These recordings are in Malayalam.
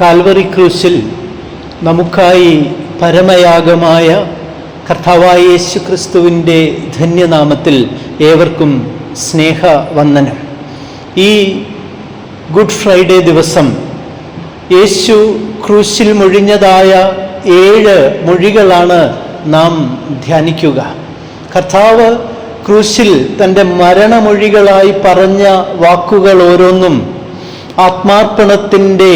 കാൽവറി ക്രൂശിൽ നമുക്കായി പരമയാഗമായ കർത്താവായ യേശു ക്രിസ്തുവിന്റെ ധന്യനാമത്തിൽ ഏവർക്കും സ്നേഹ വന്ദനം ഈ ഗുഡ് ഫ്രൈഡേ ദിവസം യേശു ക്രൂശിൽ മൊഴിഞ്ഞതായ ഏഴ് മൊഴികളാണ് നാം ധ്യാനിക്കുക. കർത്താവ് ക്രൂശിൽ തന്റെ മരണമൊഴികളായി പറഞ്ഞ വാക്കുകൾ ഓരോന്നും ആത്മാർപ്പണത്തിന്റെ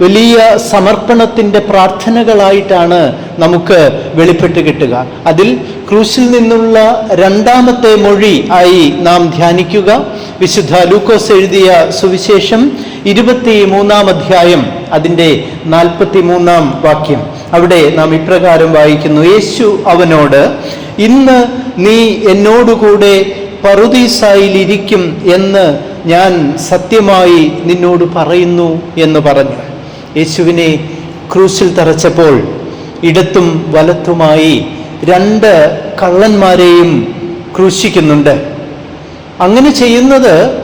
വലിയ സമർപ്പണത്തിന്റെ പ്രാർത്ഥനകളായിട്ടാണ് നമുക്ക് വെളിപ്പെട്ട് കിട്ടുക. അതിൽ ക്രൂശിൽ നിന്നുള്ള രണ്ടാമത്തെ മൊഴി ആയി നാം ധ്യാനിക്കുക. വിശുദ്ധ ലൂക്കോസ് എഴുതിയ സുവിശേഷം ഇരുപത്തി മൂന്നാം അധ്യായം അതിന്റെ നാൽപ്പത്തി മൂന്നാം വാക്യം. അവിടെ നാം ഇപ്രകാരം വായിക്കുന്നു. യേശു അവനോട് ഇന്ന് നീ എന്നോടുകൂടെ പറുദീസായിലിരിക്കും എന്ന് ഞാൻ സത്യമായി നിന്നോട് പറയുന്നു എന്ന് പറഞ്ഞു. യേശുവിനെ ക്രൂശിൽ തറച്ചപ്പോൾ ഇടത്തും വലത്തുമായി രണ്ട് കള്ളന്മാരെയും ക്രൂശിക്കുന്നുണ്ട്. അങ്ങനെ ചെയ്യുന്നത്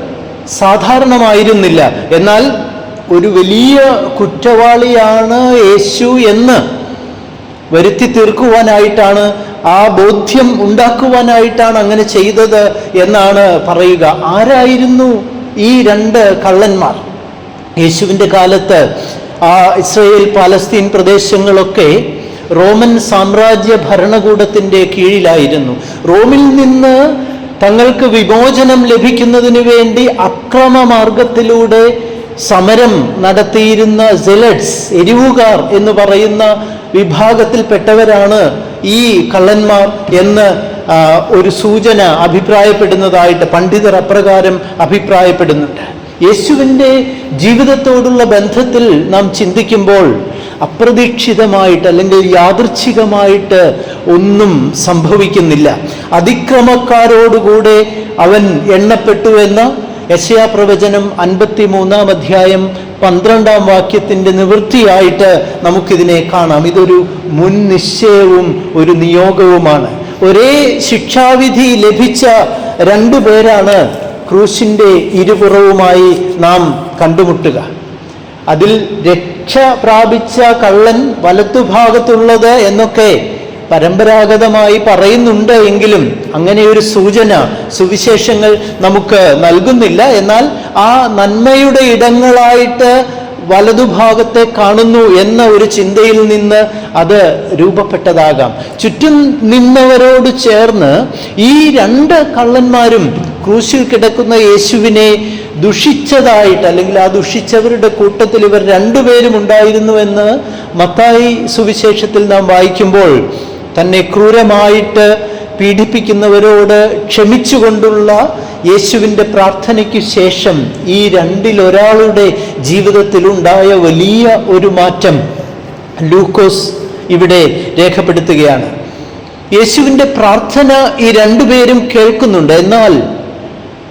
സാധാരണമായിരുന്നില്ല. എന്നാൽ ഒരു വലിയ കുറ്റവാളിയാണ് യേശു എന്ന് വരുത്തി തീർക്കുവാനായിട്ടാണ് ആ ബോധ്യം ഉണ്ടാക്കുവാനായിട്ടാണ് അങ്ങനെ ചെയ്തത് എന്നാണ് പറയുക. ആരായിരുന്നു ഈ രണ്ട് കള്ളന്മാർ? യേശുവിന്റെ കാലത്ത് ആ ഇസ്രയേൽ പാലസ്തീൻ പ്രദേശങ്ങളൊക്കെ റോമൻ സാമ്രാജ്യ ഭരണകൂടത്തിന്റെ കീഴിലായിരുന്നു. റോമിൽ നിന്ന് തങ്ങൾക്ക് വിമോചനം ലഭിക്കുന്നതിന് വേണ്ടി അക്രമമാർഗത്തിലൂടെ സമരം നടത്തിയിരുന്ന സെലഡ്സ് എരിവുകാർ എന്ന് പറയുന്ന വിഭാഗത്തിൽപ്പെട്ടവരാണ് ഈ കള്ളന്മാർ എന്ന് ഒരു സൂചന അഭിപ്രായപ്പെടുന്നതായിട്ട് പണ്ഡിതർ അപ്രകാരം അഭിപ്രായപ്പെടുന്നുണ്ട്. യേശുവിന്റെ ജീവിതത്തോടുള്ള ബന്ധത്തിൽ നാം ചിന്തിക്കുമ്പോൾ അപ്രതീക്ഷിതമായിട്ട് അല്ലെങ്കിൽ യാദൃച്ഛികമായിട്ട് ഒന്നും സംഭവിക്കുന്നില്ല. അതിക്രമക്കാരോടുകൂടെ അവൻ എണ്ണപ്പെട്ടു എന്ന് യശയാ പ്രവചനം അൻപത്തി മൂന്നാം അധ്യായം പന്ത്രണ്ടാം വാക്യത്തിന്റെ നിവൃത്തിയായിട്ട് നമുക്കിതിനെ കാണാം. ഇതൊരു മുൻ നിശ്ചയവും ഒരു നിയോഗവുമാണ്. ഒരേ ശിക്ഷാവിധി ലഭിച്ച രണ്ടു പേരാണ് ക്രൂശിന്റെ ഇരുപുറവുമായി നാം കണ്ടുമുട്ടുക. അതിൽ രക്ഷ പ്രാപിച്ച കള്ളൻ വലത്തുഭാഗത്തുള്ളത് എന്നൊക്കെ പരമ്പരാഗതമായി പറയുന്നുണ്ട് എങ്കിലും അങ്ങനെ ഒരു സൂചന സുവിശേഷങ്ങൾ നമുക്ക് നൽകുന്നില്ല. എന്നാൽ ആ നന്മയുടെ ഇടങ്ങളായിട്ട് വലതുഭാഗത്തെ കാണുന്നു എന്ന ഒരു ചിന്തയിൽ നിന്ന് അത് രൂപപ്പെട്ടതാകാം. ചുറ്റും നിന്നവരോട് ചേർന്ന് ഈ രണ്ട് കള്ളന്മാരും ക്രൂശിൽ കിടക്കുന്ന യേശുവിനെ ദുഷിച്ചതായിട്ട് അല്ലെങ്കിൽ ആ ദുഷിച്ചവരുടെ കൂട്ടത്തിൽ ഇവർ രണ്ടുപേരും ഉണ്ടായിരുന്നുവെന്ന് മത്തായി സുവിശേഷത്തിൽ നാം വായിക്കുമ്പോൾ തന്നെ ക്രൂരമായിട്ട് പീഡിപ്പിക്കുന്നവരോട് ക്ഷമിച്ചുകൊണ്ടുള്ള യേശുവിന്റെ പ്രാർത്ഥനയ്ക്ക് ശേഷം ഈ രണ്ടിലൊരാളുടെ ജീവിതത്തിലുണ്ടായ വലിയ ഒരു മാറ്റം ലൂക്കോസ് ഇവിടെ രേഖപ്പെടുത്തുകയാണ്. യേശുവിന്റെ പ്രാർത്ഥന ഈ രണ്ടുപേരും കേൾക്കുന്നുണ്ട്. എന്നാൽ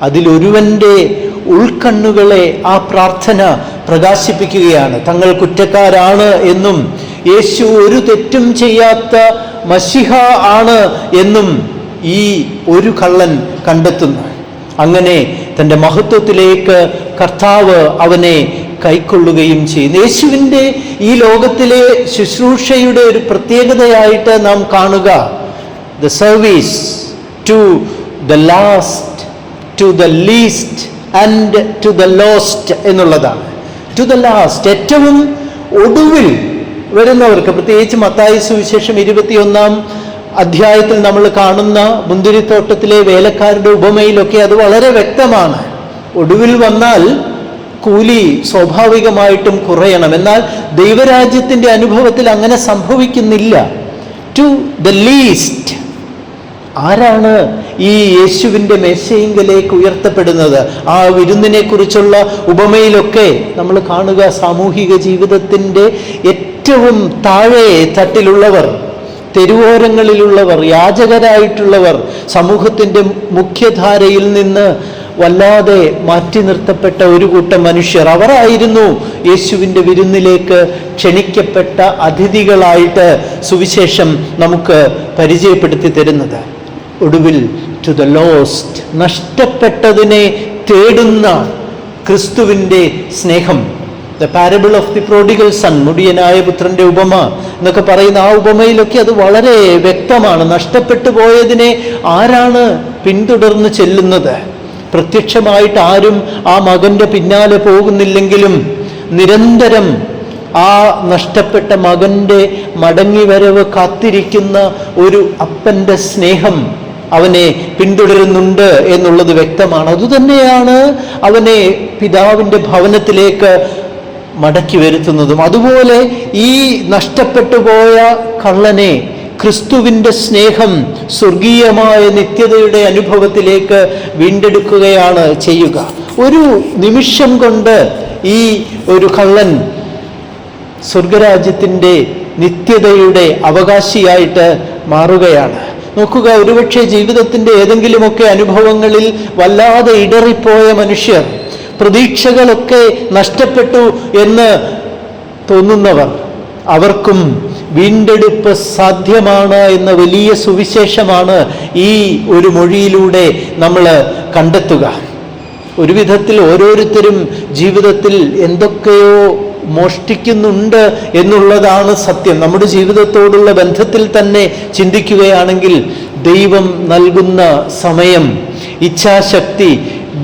അതിലൊരുവന്റെ ഉൾക്കണ്ണുകളെ ആ പ്രാർത്ഥന പ്രകാശിപ്പിക്കുകയാണ്. തങ്ങൾ കുറ്റക്കാരാണ് എന്നും യേശു ഒരു തെറ്റും ചെയ്യാത്ത മഷിഹ ആണ് എന്നും ഈ ഒരു കള്ളൻ കണ്ടെത്തുന്നു. അങ്ങനെ തന്റെ മഹത്വത്തിലേക്ക് കർത്താവ് അവനെ കൈക്കൊള്ളുകയും ചെയ്യുന്നു. യേശുവിന്റെ ഈ ലോകത്തിലെ ശുശ്രൂഷയുടെ ഒരു പ്രത്യേകതയായിട്ട് നാം കാണുക. The service to the last to the least and to the lost എന്നുള്ളതാണ്. ടു ദ ലാസ്റ്റ് ഏറ്റവും ഒടുവിൽ വരുന്നവർക്ക് പ്രത്യേകിച്ച് മത്തായ സുവിശേഷം ഇരുപത്തിയൊന്നാം അധ്യായത്തിൽ നമ്മൾ കാണുന്ന മുന്തിരിത്തോട്ടത്തിലെ വേലക്കാരുടെ ഉപമയിലൊക്കെ അത് വളരെ വ്യക്തമാണ്. ഒടുവിൽ വന്നാൽ കൂലി സ്വാഭാവികമായിട്ടും കുറയണം. എന്നാൽ ദൈവരാജ്യത്തിന്റെ അനുഭവത്തിൽ അങ്ങനെ സംഭവിക്കുന്നില്ല. ടു ദ ലീസ്റ്റ് ആരാണ് ഈ യേശുവിന്റെ മേശയിങ്കലേക്ക് ഉയർത്തപ്പെടുന്നത്? ആ വിരുന്നിനെ കുറിച്ചുള്ള ഉപമയിലൊക്കെ നമ്മൾ കാണുക സാമൂഹിക ജീവിതത്തിന്റെ ഏറ്റവും താഴെ തട്ടിലുള്ളവർ തെരുവോരങ്ങളിലുള്ളവർ യാചകരായിട്ടുള്ളവർ സമൂഹത്തിന്റെ മുഖ്യധാരയിൽ നിന്ന് വല്ലാതെ മാറ്റി നിർത്തപ്പെട്ട ഒരു കൂട്ടം മനുഷ്യർ. അവരായിരുന്നു യേശുവിന്റെ വിരുന്നിലേക്ക് ക്ഷണിക്കപ്പെട്ട അതിഥികളായിട്ട് സുവിശേഷം നമുക്ക് പരിചയപ്പെടുത്തി തരുന്നത്. ഒടുവിൽ ടു ദ ലോസ്റ്റ് നഷ്ടപ്പെട്ടതിനെ തേടുന്ന ക്രിസ്തുവിന്റെ സ്നേഹം. The parable of the prodigal son മുടിയനായ പുത്രന്റെ ഉപമ എന്നൊക്കെ പറയുന്ന ആ ഉപമയിലൊക്കെ അത് വളരെ വ്യക്തമാണ്. നഷ്ടപ്പെട്ടു പോയതിനെ ആരാണ് പിന്തുടർന്ന് ചെല്ലുന്നത്? പ്രത്യക്ഷമായിട്ട് ആരും ആ മകന്റെ പിന്നാലെ പോകുന്നില്ലെങ്കിലും നിരന്തരം ആ നഷ്ടപ്പെട്ട മകന്റെ മടങ്ങിവരവ് കാത്തിരിക്കുന്ന ഒരു അപ്പന്റെ സ്നേഹം അവനെ പിന്തുടരുന്നുണ്ട് എന്നുള്ളത് വ്യക്തമാണ്. അതുതന്നെയാണ് അവനെ പിതാവിന്റെ ഭവനത്തിലേക്ക് മടക്കി വരുത്തുന്നതും. അതുപോലെ ഈ നഷ്ടപ്പെട്ടു പോയ കള്ളനെ ക്രിസ്തുവിന്റെ സ്നേഹം സ്വർഗീയമായ നിത്യതയുടെ അനുഭവത്തിലേക്ക് വീണ്ടെടുക്കുകയാണ് ചെയ്യുക. ഒരു നിമിഷം കൊണ്ട് ഈ ഒരു കള്ളൻ സ്വർഗരാജ്യത്തിന്റെ നിത്യതയുടെ അവകാശിയായിട്ട് മാറുകയാണ്. നോക്കുക ഒരുപക്ഷെ ജീവിതത്തിന്റെ ഏതെങ്കിലുമൊക്കെ അനുഭവങ്ങളിൽ വല്ലാതെ ഇടറിപ്പോയ മനുഷ്യർ പ്രതീക്ഷകളൊക്കെ നഷ്ടപ്പെട്ടു എന്ന് തോന്നുന്നവർ അവർക്കും വീണ്ടെടുപ്പ് സാധ്യമാണ് എന്ന വലിയ സുവിശേഷമാണ് ഈ ഒരു മൊഴിയിലൂടെ നമ്മൾ കണ്ടെത്തുക. ഒരു വിധത്തിൽ ഓരോരുത്തരും ജീവിതത്തിൽ എന്തൊക്കെയോ മോഷ്ടിക്കുന്നുണ്ട് എന്നുള്ളതാണ് സത്യം. നമ്മുടെ ജീവിതത്തോടുള്ള ബന്ധത്തിൽ തന്നെ ചിന്തിക്കുകയാണെങ്കിൽ ദൈവം നൽകുന്ന സമയം ഇച്ഛാശക്തി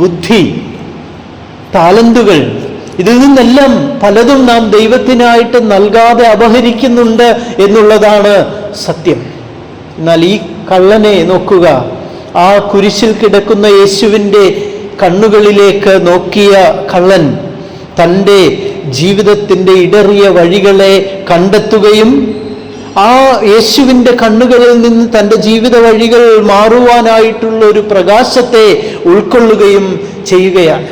ബുദ്ധി താലന്തുകൾ ഇതിൽ നിന്നെല്ലാം പലതും നാം ദൈവത്തിനായിട്ട് നൽകാതെ അപഹരിക്കുന്നുണ്ട് എന്നുള്ളതാണ് സത്യം. എന്നാൽ ഈ കള്ളനെ നോക്കുക ആ കുരിശിൽ കിടക്കുന്ന യേശുവിന്റെ കണ്ണുകളിലേക്ക് നോക്കിയ കള്ളൻ തന്റെ ജീവിതത്തിന്റെ ഇടറിയ വഴികളെ കണ്ടെത്തുകയും ആ യേശുവിന്റെ കണ്ണുകളിൽ നിന്ന് തന്റെ ജീവിത വഴികൾ മാറുവാനായിട്ടുള്ള ഒരു പ്രകാശത്തെ ഉൾക്കൊള്ളുകയും ചെയ്യുകയാണ്.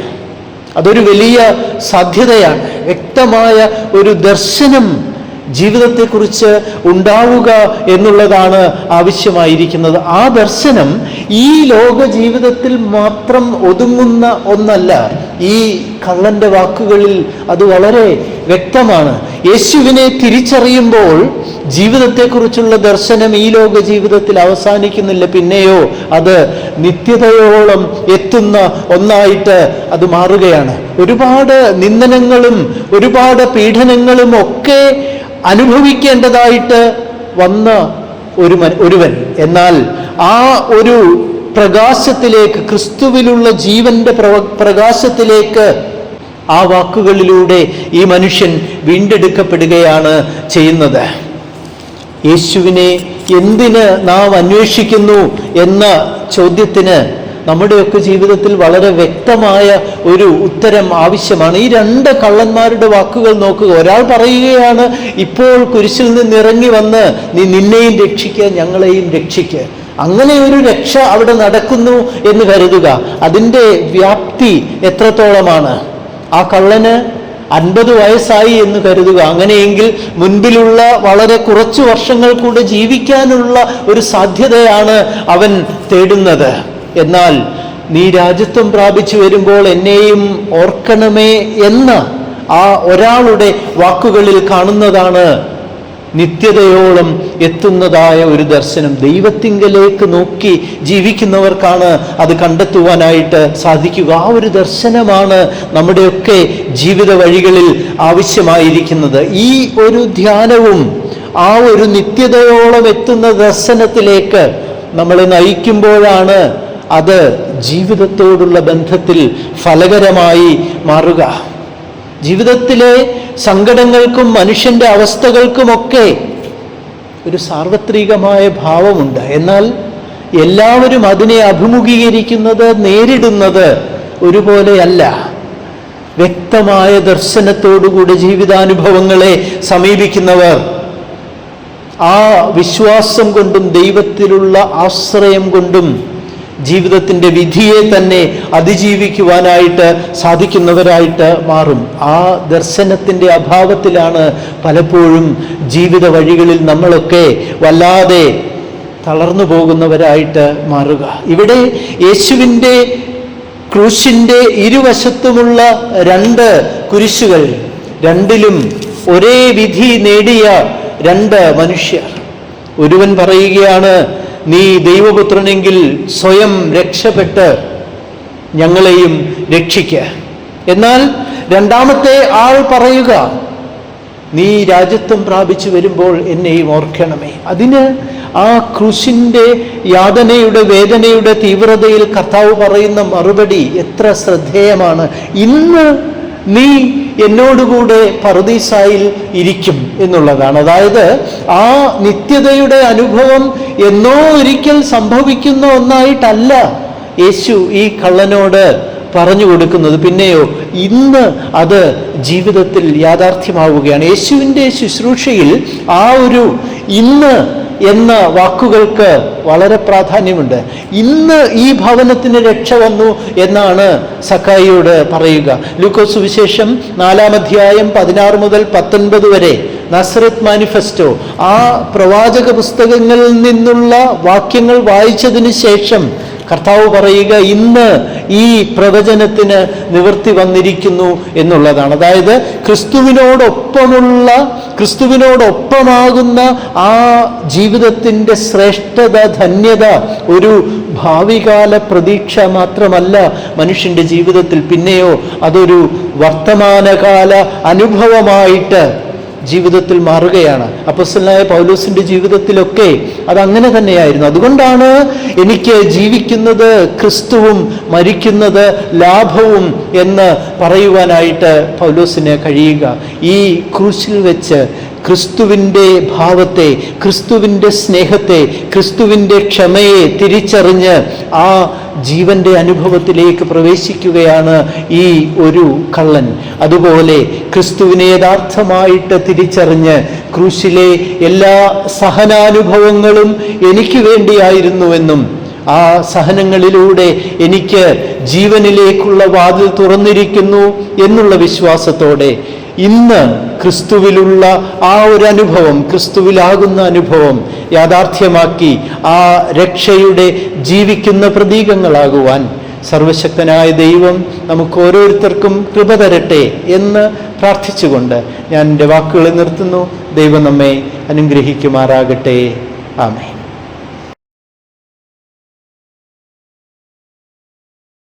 അതൊരു വലിയ സാധ്യതയാണ്. വ്യക്തമായ ഒരു ദർശനം ജീവിതത്തെക്കുറിച്ച് ഉണ്ടാവുക എന്നുള്ളതാണ് ആവശ്യമായിരിക്കുന്നത്. ആ ദർശനം ഈ ലോക ജീവിതത്തിൽ മാത്രം ഒതുങ്ങുന്ന ഒന്നല്ല ഈ കള്ളന്റെ വാക്കുകളിൽ അത് വളരെ വ്യക്തമാണ്. യേശുവിനെ തിരിച്ചറിയുമ്പോൾ ജീവിതത്തെക്കുറിച്ചുള്ള ദർശനം ഈ ലോക ജീവിതത്തിൽ അവസാനിക്കുന്നില്ല. പിന്നെയോ അത് നിത്യതയോളം എത്തുന്ന ഒന്നായിട്ട് അത് മാറുകയാണ്. ഒരുപാട് നിന്ദനങ്ങളും ഒരുപാട് പീഡനങ്ങളും ഒക്കെ അനുഭവിക്കേണ്ടതായിട്ട് വന്ന ഒരു ഒരുവൻ. എന്നാൽ ആ ഒരു പ്രകാശത്തിലേക്ക് ക്രിസ്തുവിലുള്ള ജീവന്റെ പ്രകാശത്തിലേക്ക് ആ വാക്കുകളിലൂടെ ഈ മനുഷ്യൻ വീണ്ടെടുക്കപ്പെടുകയാണ് ചെയ്യുന്നത്. യേശുവിനെ എന്തിന് നാം അന്വേഷിക്കുന്നു എന്ന ചോദ്യത്തിന് നമ്മുടെയൊക്കെ ജീവിതത്തിൽ വളരെ വ്യക്തമായ ഒരു ഉത്തരം ആവശ്യമാണ്. ഈ രണ്ട് കള്ളന്മാരുടെ വാക്കുകൾ നോക്കുക. ഒരാൾ പറയുകയാണ് ഇപ്പോൾ കുരിശിൽ നിന്ന് ഇറങ്ങി വന്ന് നീ നിന്നെയും രക്ഷിക്കുക ഞങ്ങളെയും രക്ഷിക്കുക അങ്ങനെ ഒരു രക്ഷ അവിടെ നടക്കുന്നു എന്ന് കരുതുക. അതിന്റെ വ്യാപ്തി എത്രത്തോളമാണ്? ആ കള്ളന് അൻപത് വയസ്സായി എന്ന് കരുതുക. അങ്ങനെയെങ്കിൽ മുൻപിലുള്ള വളരെ കുറച്ച് വർഷങ്ങൾ കൂടെ ജീവിക്കാനുള്ള ഒരു സാധ്യതയാണ് അവൻ തേടുന്നത്. എന്നാൽ നീ രാജ്യത്വം പ്രാപിച്ചു വരുമ്പോൾ എന്നെയും ഓർക്കണമേ എന്ന് ആ ഒരാളുടെ വാക്കുകളിൽ കാണുന്നതാണ് നിത്യതയോളം എത്തുന്നതായ ഒരു ദർശനം. ദൈവത്തിങ്കലേക്ക് നോക്കി ജീവിക്കുന്നവർക്കാണ് അത് കണ്ടെത്തുവാനായിട്ട് സാധിക്കുക. ആ ഒരു ദർശനമാണ് നമ്മുടെയൊക്കെ ജീവിത വഴികളിൽ ആവശ്യമായിരിക്കുന്നത്. ഈ ഒരു ധ്യാനവും ആ ഒരു നിത്യതയോളം എത്തുന്ന ദർശനത്തിലേക്ക് നമ്മളെ നയിക്കുമ്പോഴാണ് അത് ജീവിതത്തോടുള്ള ബന്ധത്തിൽ ഫലകരമായി മാറുക. ജീവിതത്തിലെ സങ്കടങ്ങൾക്കും മനുഷ്യന്റെ അവസ്ഥകൾക്കുമൊക്കെ ഒരു സാർവത്രികമായ ഭാവമുണ്ട്. എന്നാൽ എല്ലാവരും അതിനെ അഭിമുഖീകരിക്കുന്നത് നേരിടുന്നത് ഒരുപോലെയല്ല. വ്യക്തമായ ദർശനത്തോടുകൂടി ജീവിതാനുഭവങ്ങളെ സമീപിക്കുന്നവർ ആ വിശ്വാസം കൊണ്ടും ദൈവത്തിലുള്ള ആശ്രയം കൊണ്ടും ജീവിതത്തിന്റെ വിധിയെ തന്നെ അതിജീവിക്കുവാനായിട്ട് സാധിക്കുന്നവരായിട്ട് മാറും. ആ ദർശനത്തിന്റെ അഭാവത്തിലാണ് പലപ്പോഴും ജീവിത വഴികളിൽ നമ്മളൊക്കെ വല്ലാതെ തളർന്നു പോകുന്നവരായിട്ട് മാറുക. ഇവിടെ യേശുവിന്റെ ക്രൂശിന്റെ ഇരുവശത്തുമുള്ള രണ്ട് കുരിശുകൾ രണ്ടിലും ഒരേ വിധി നേടിയ രണ്ട് മനുഷ്യർ. ഒരുവൻ പറയുകയാണ് നീ ദൈവപുത്രനെങ്കിൽ സ്വയം രക്ഷപ്പെട്ട് ഞങ്ങളെയും രക്ഷിക്ക. എന്നാൽ രണ്ടാമത്തെ ആൾ പറയുക നീ രാജ്യത്വം പ്രാപിച്ചു വരുമ്പോൾ എന്നെയും ഓർക്കണമേ. അതിന് ആ ക്രൂശിന്റെ യാതനയുടെ വേദനയുടെ തീവ്രതയിൽ കർത്താവ് പറയുന്ന മറുപടി എത്ര ശ്രദ്ധേയമാണ്. ഇന്ന് നീ എന്നോടുകൂടെ പറുദീസായിൽ ഇരിക്കും എന്നുള്ളതാണ്. അതായത് ആ നിത്യതയുടെ അനുഭവം എന്നോ ഒരിക്കൽ സംഭവിക്കുന്ന ഒന്നായിട്ടല്ല യേശു ഈ കള്ളനോട് പറഞ്ഞു കൊടുക്കുന്നത്. പിന്നെയോ ഇന്ന് അത് ജീവിതത്തിൽ യാഥാർത്ഥ്യമാവുകയാണ്. യേശുവിന്റെ ശുശ്രൂഷയിൽ ആ ഒരു ഇന്ന് എന്ന വാക്കുകൾക്ക് വളരെ പ്രാധാന്യമുണ്ട്. ഇന്ന് ഈ ഭവനത്തിന് രക്ഷ വന്നു എന്നാണ് സക്കായിയോട് പറയുക. ലൂക്കോസ് വിശേഷം നാലാം അധ്യായം പതിനാറ് മുതൽ പത്തൊൻപത് വരെ. Nazareth manifesto. ആ പ്രവാചക പുസ്തകങ്ങളിൽ നിന്നുള്ള വാക്യങ്ങൾ വായിച്ചതിന് ശേഷം കർത്താവ് പറയുക ഇന്ന് ഈ പ്രവചനത്തിന് നിവൃത്തി വന്നിരിക്കുന്നു എന്നുള്ളതാണ്. അതായത് ക്രിസ്തുവിനോടൊപ്പമുള്ള ക്രിസ്തുവിനോടൊപ്പമാകുന്ന ആ ജീവിതത്തിന്റെ ശ്രേഷ്ഠത ധന്യത ഒരു ഭാവികാല പ്രതീക്ഷ മാത്രമല്ല മനുഷ്യന്റെ ജീവിതത്തിൽ. പിന്നെയോ അതൊരു വർത്തമാനകാല അനുഭവമായിട്ട് ജീവിതത്തിൽ മാറുകയാണ്. അപ്പസ്സലായ പൗലോസിന്റെ ജീവിതത്തിലൊക്കെ അതങ്ങനെ തന്നെയായിരുന്നു. അതുകൊണ്ടാണ് എനിക്ക് ജീവിക്കുന്നത് ക്രിസ്തുവും മരിക്കുന്നത് ലാഭവും എന്ന് പറയുവാനായിട്ട് പൗലോസിന് കഴിയുക. ഈ ക്രൂശിൽ വെച്ച് ക്രിസ്തുവിന്റെ ഭാവത്തെ ക്രിസ്തുവിന്റെ സ്നേഹത്തെ ക്രിസ്തുവിന്റെ ക്ഷമയെ തിരിച്ചറിഞ്ഞ് ആ ജീവന്റെ അനുഭവത്തിലേക്ക് പ്രവേശിക്കുകയാണ് ഈ ഒരു കള്ളൻ. അതുപോലെ ക്രിസ്തുവിനെ യഥാർത്ഥമായിട്ട് തിരിച്ചറിഞ്ഞ് ക്രൂശിലെ എല്ലാ സഹനാനുഭവങ്ങളും എനിക്ക് വേണ്ടിയായിരുന്നുവെന്നും ആ സഹനങ്ങളിലൂടെ എനിക്ക് ജീവനിലേക്കുള്ള വാതിൽ തുറന്നിരിക്കുന്നു എന്നുള്ള വിശ്വാസത്തോടെ ഇന്ന് ക്രിസ്തുവിലുള്ള ആ ഒരു അനുഭവം ക്രിസ്തുവിലാകുന്ന അനുഭവം യാഥാർത്ഥ്യമാക്കി ആ രക്ഷയുടെ ജീവിക്കുന്ന പ്രതീകങ്ങളാകുവാൻ സർവശക്തനായ ദൈവം നമുക്ക് ഓരോരുത്തർക്കും കൃപ തരട്ടെ എന്ന് പ്രാർത്ഥിച്ചുകൊണ്ട് ഞാൻ എന്റെ വാക്കുകളെ നിർത്തുന്നു. ദൈവം നമ്മെ അനുഗ്രഹിക്കുമാറാകട്ടെ. ആമേ